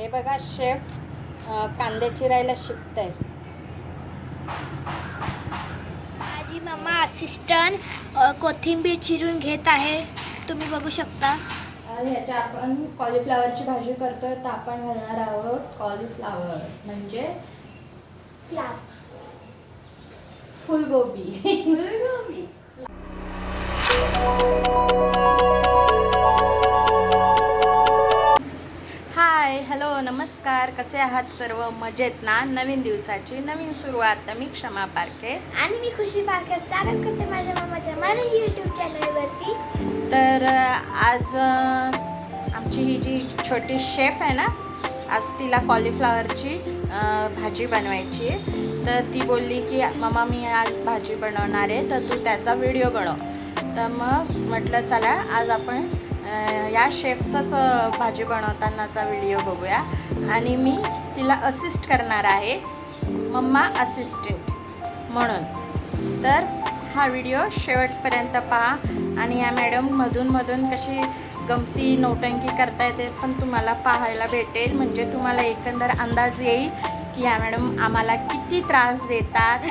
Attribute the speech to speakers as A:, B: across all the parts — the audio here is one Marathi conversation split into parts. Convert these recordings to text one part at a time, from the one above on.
A: हे बघा शेफ कांदे चिरायला शिकतंय.
B: माझी मम्मा असिस्टंट कोथिंबीर चिरून घेत आहे. तुम्ही बघू शकता.
A: ह्याच्या आपण कॉलीफ्लावरची भाजी करतोय तर आपण घालणार आहोत कॉलीफ्लावर म्हणजे? फुलगोबी. फुलगोबी. नमस्कार कसे आहात सर्व? मजेत ना? नवीन दिवसाची नवीन सुरुवात. मी क्षमा पारखे.
B: आणि मी खुशी पारकर स्वागत करते माझ्या मामाच्या मराठी यूट्यूब चॅनलवरती
A: तर आज आमची ही जी छोटी शेफ आहे ना आज तिला कॉलीफ्लॉवरची भाजी बनवायची आहे. तर ती बोलली की मम्मा मी आज भाजी बनवणार आहे तर तू त्याचा व्हिडिओ बनव. तर मग म्हटलं चला आज आपण या शेफचाच भाजी बनवतानाचा व्हिडिओ बघूया. आणि मी तिला असिस्ट करणार आहे. मम्मा असिस्टंट म्हणून. तर हा व्हिडिओ शेवटपर्यंत पहा. आणि या मॅडम मधून मधून कशी गमती नौटंकी करता येते पण तुम्हाला पाहायला भेटेल. म्हणजे तुम्हाला एकंदर अंदाज येईल की या मॅडम आम्हाला किती त्रास देतात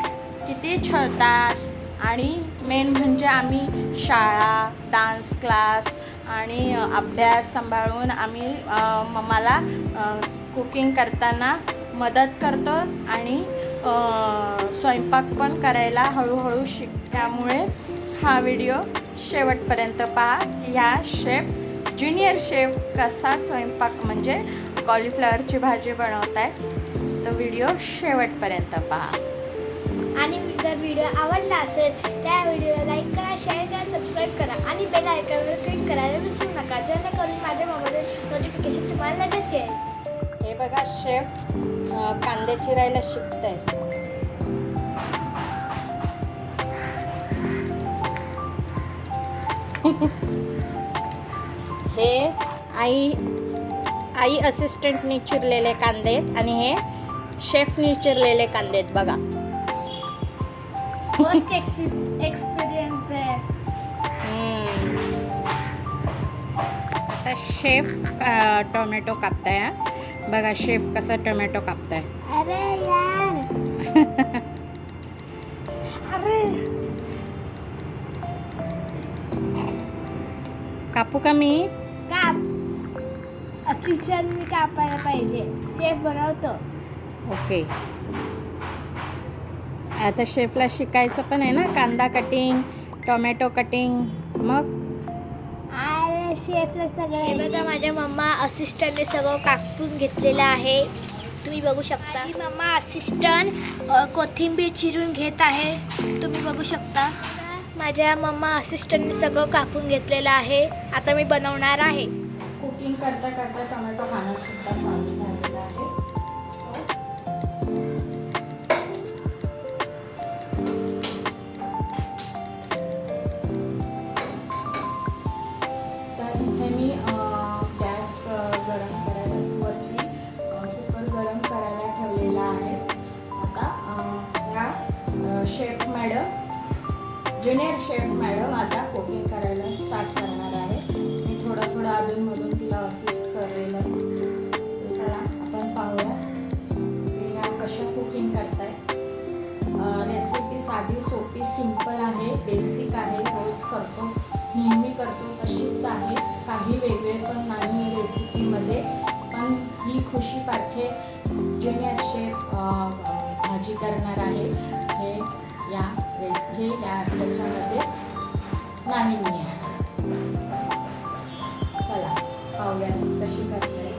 A: किती छळतात. आणि मेन म्हणजे आम्ही शाळा डान्स क्लास आणि अभ्यास सांभाळून आम्ही मला कुकिंग करताना मदत करतो आणि स्वयंपाक पण करायला हळूहळू शिक त्यामुळे हा व्हिडिओ शेवटपर्यंत पहा. ह्या शेफ ज्युनियर शेफ कसा स्वयंपाक म्हणजे कॉलीफ्लॉवरची भाजी बनवत आहे तर व्हिडिओ शेवटपर्यंत पहा.
B: आणि जर व्हिडिओ आवडला असेल त्या व्हिडिओला लाईक करा शेअर करा सबस्क्राईब करा आणि बेल आयकॉनवर क्लिक करायला विसरू नका. जेणेकरून माझ्या मोबाईल नोटिफिकेशन तुम्हाला लगेच येईल.
A: हे बघा शेफ कांदे चिरायला शिकतंय. हे आई आई असिस्टंटनी चिरलेले कांदे आहेत आणि हे शेफनी चिरलेले कांदे आहेत बघा.
B: फर्स्ट एक्सपिरियन्स आहे.
A: आता शेफ टोमॅटो कापताय हा. बघा शेफ कसा टोमॅटो कापताय.
B: अरे यार. अरे.
A: कापू का मी?
B: काप. असिस्टंट मी कापायला पाहिजे. सेफ बनवतो.
A: ओके आता शेफला शिकायचं पण आहे ना कांदा कटिंग टोमॅटो कटिंग मग?
B: शेफला सगळं हे बघा माझ्या मम्मा असिस्टंटने सगळं कापून घेतलेलं आहे. तुम्ही बघू शकता. मम्मा असिस्टंट कोथिंबीर चिरून घेत आहे. तुम्ही बघू शकता. माझ्या मम्मा असिस्टंटने सगळं कापून घेतलेलं आहे. आता मी बनवणार आहे.
A: कुकिंग करता करता टोमॅटो खाणं सुद्धा ज्युनियर शेफ मॅडम आता कुकिंग करायला स्टार्ट करणार आहे. मी थोडं थोडं अधूनमधून तिला असिस्ट करेलच. चला आपण पाहूया. की ह्या कशा कुकिंग करतायत रेसिपी साधी सोपी सिंपल आहे बेसिक आहे. रोज करतो नेहमी करतो तशीच आहे. काही वेगळे पण नाही रेसिपीमध्ये पण ही खुशी पाठे ज्युनियर शेफ भाजी करणार आहे. हे या रेस हे या याच्यामध्ये नाविन्य आहे चला पाहूया कशी करते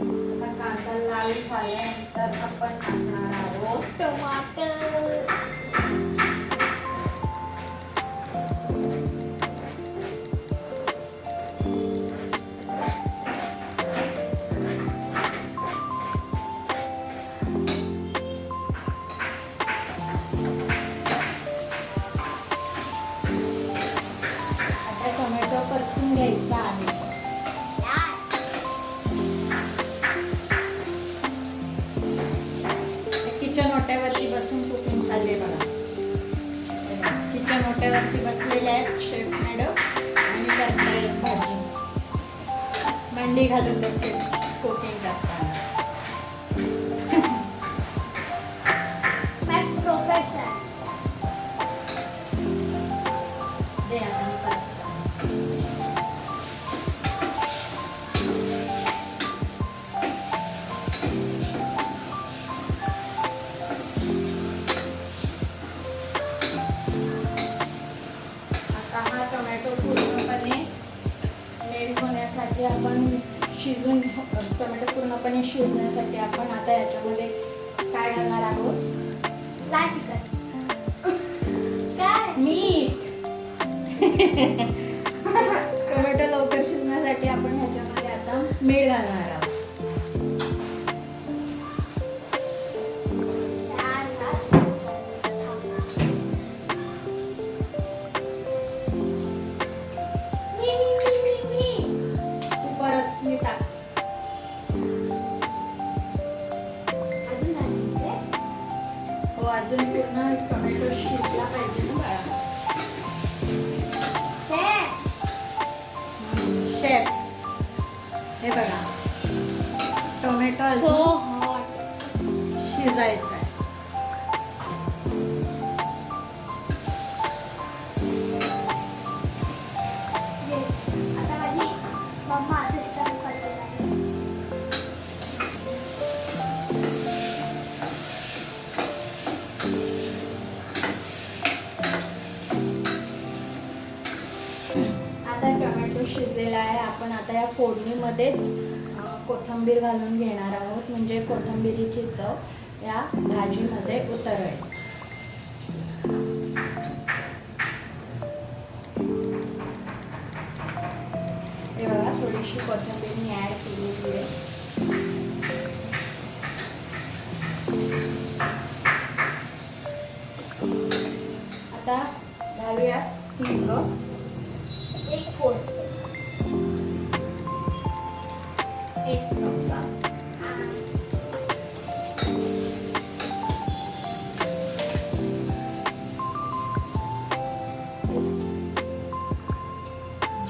B: आता
A: कांदा लाल झाल्यानंतर आपण टाकणार आहोत.
B: टमाटर
A: टोमॅटो परतून घ्यायचा. ঢালুন आपण आता याच्यामध्ये काय घालणार आहोत?
B: लाल तिखट. काय?
A: मीठ. टोमॅटो लवकर शिजण्यासाठी आपण ह्याच्यामध्ये आता मीठ घालणार आहोत.
B: आता
A: या फोडणीमध्येच कोथंबीर कोथिंबीर घालून घेणार आहोत. म्हणजे कोथिंबिरीची चव या भाजीमध्ये उतरेल हे बघा थोडीशी कोथिंबीर मी ॲड केलेली आहे.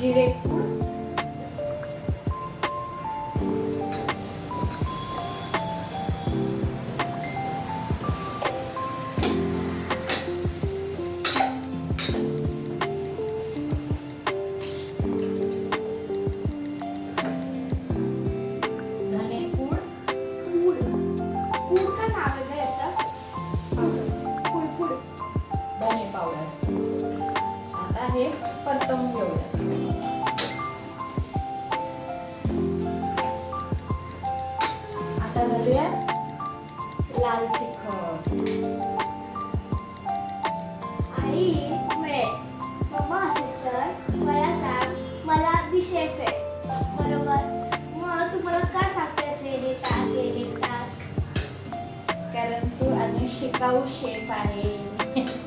A: direito
B: आई वे मम्मा असिस्टंट मला सांग मला बी शेफ आहे बरोबर. मग तुम्हाला मला का सांगतेस हे हे
A: कारण तू अजून शिकाऊ शेफ आहे.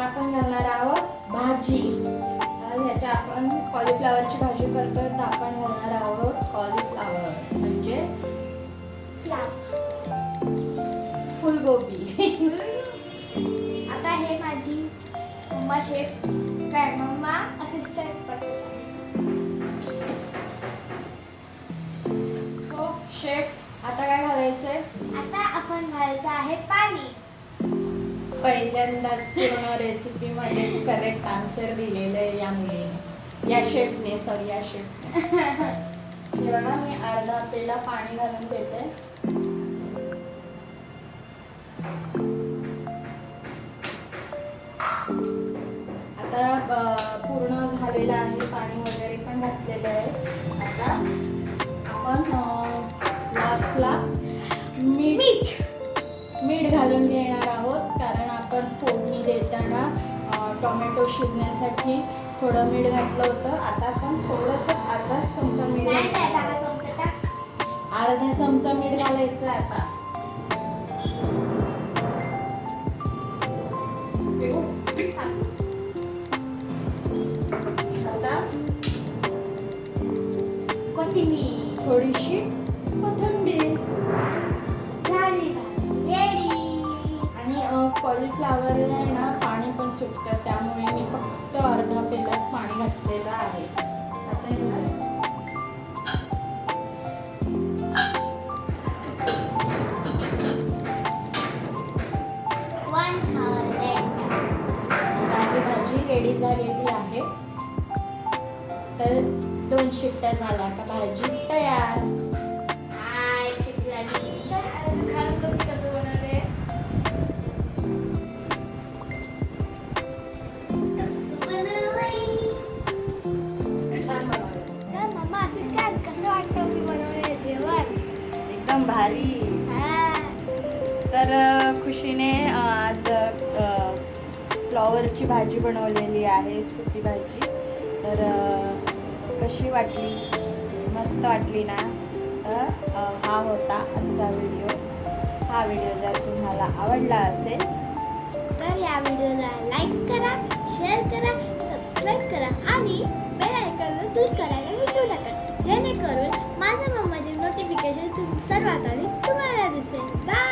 B: आता
A: आपण घालणार आहोत भाजी. ह्याच्या आपण कॉलीफ्लावरची भाजी करतोय तर आपण घालणार आहोत कॉलीफ्लावर म्हणजे? फुलगोबी.
B: आता हे माझी मम्मा शेफ काय मम्मा असिस्टंट पण.
A: सो शेफ आता काय घालायचंय?
B: आता आपण घालायचं आहे पाणी.
A: पहिल्यांदा पूर्ण रेसिपीमध्ये करेक्ट आन्सर दिलेलं आहे या मुलीने या शेफने सॉरी या शेफने हे बघा मी अर्धा पेला पाणी घालून देते. आता पूर्ण झालेलं आहे पाणी वगैरे पण घातलेलं आहे. आता आपण लास्टला मीठ.
B: मीठ
A: घालून घेणार आहोत. कारण आपण फोडणी देताना टोमॅटो शिजण्यासाठी थोडं मीठ घातलं होतं. आता आपण थोडंसं अर्धाच चमचा मीठ अर्धा चमचा मीठ घालायचं आहे आता. आता थोडीशी आणि कॉलीफ्लावर आहे ना पाणी पण सुटतं. त्यामुळे मी फक्त अर्धा पेलाच पाणी घातलेलं आहे. आता हे भाजी रेडी झालेली आहे. तर दोन शिट्ट्या झाल्या. का भाजी तयार. फ्लॉवरची भाजी बनवलेली आहे सुकी भाजी. तर कशी वाटली? मस्त वाटली ना? तर हा होता आजचा व्हिडिओ. हा व्हिडिओ जर तुम्हाला आवडला असेल
B: तर या व्हिडिओला लाईक करा शेअर करा सबस्क्राईब करा आणि बेल आयकॉनवर क्लिक करायला विसरू नका. जेणेकरून माझ्या मम्माचे नोटिफिकेशन सर्वात आधी तुम्हाला दिसेल. बाय!